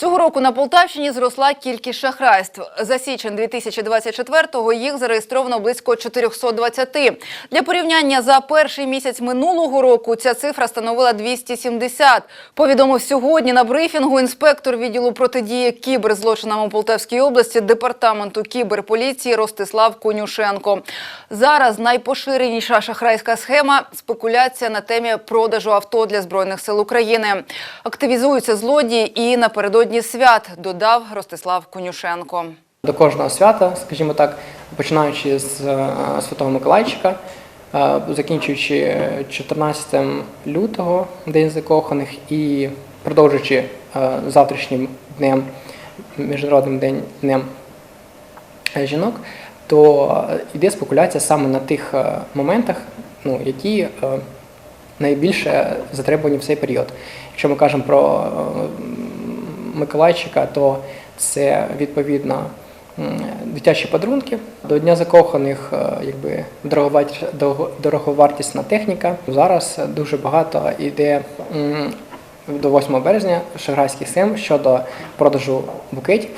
Цього року на Полтавщині зросла кількість шахрайств. За січень 2024-го їх зареєстровано близько 420. Для порівняння за перший місяць минулого року ця цифра становила 270. Повідомив сьогодні на брифінгу інспектор відділу протидії кіберзлочинам у Полтавській області департаменту кіберполіції Ростислав Конюшенко. Зараз найпоширеніша шахрайська схема – спекуляція на темі продажу авто для Збройних сил України. Активізуються злодії і напередодні свят, додав Ростислав Конюшенко. До кожного свята, скажімо так, починаючи з е, Святого Миколайчика, е, закінчуючи 14 лютого, День закоханих, і продовжуючи е, завтрашнім днем, Міжнародним день, днем жінок, то йде спекуляція саме на тих моментах, ну, які найбільше затребувані в цей період. Якщо ми кажемо про Миколайчика, то це відповідно дитячі подарунки. До Дня закоханих е, якби дороговартісна техніка. Зараз дуже багато йде до 8 березня шаграйський схем щодо продажу букетів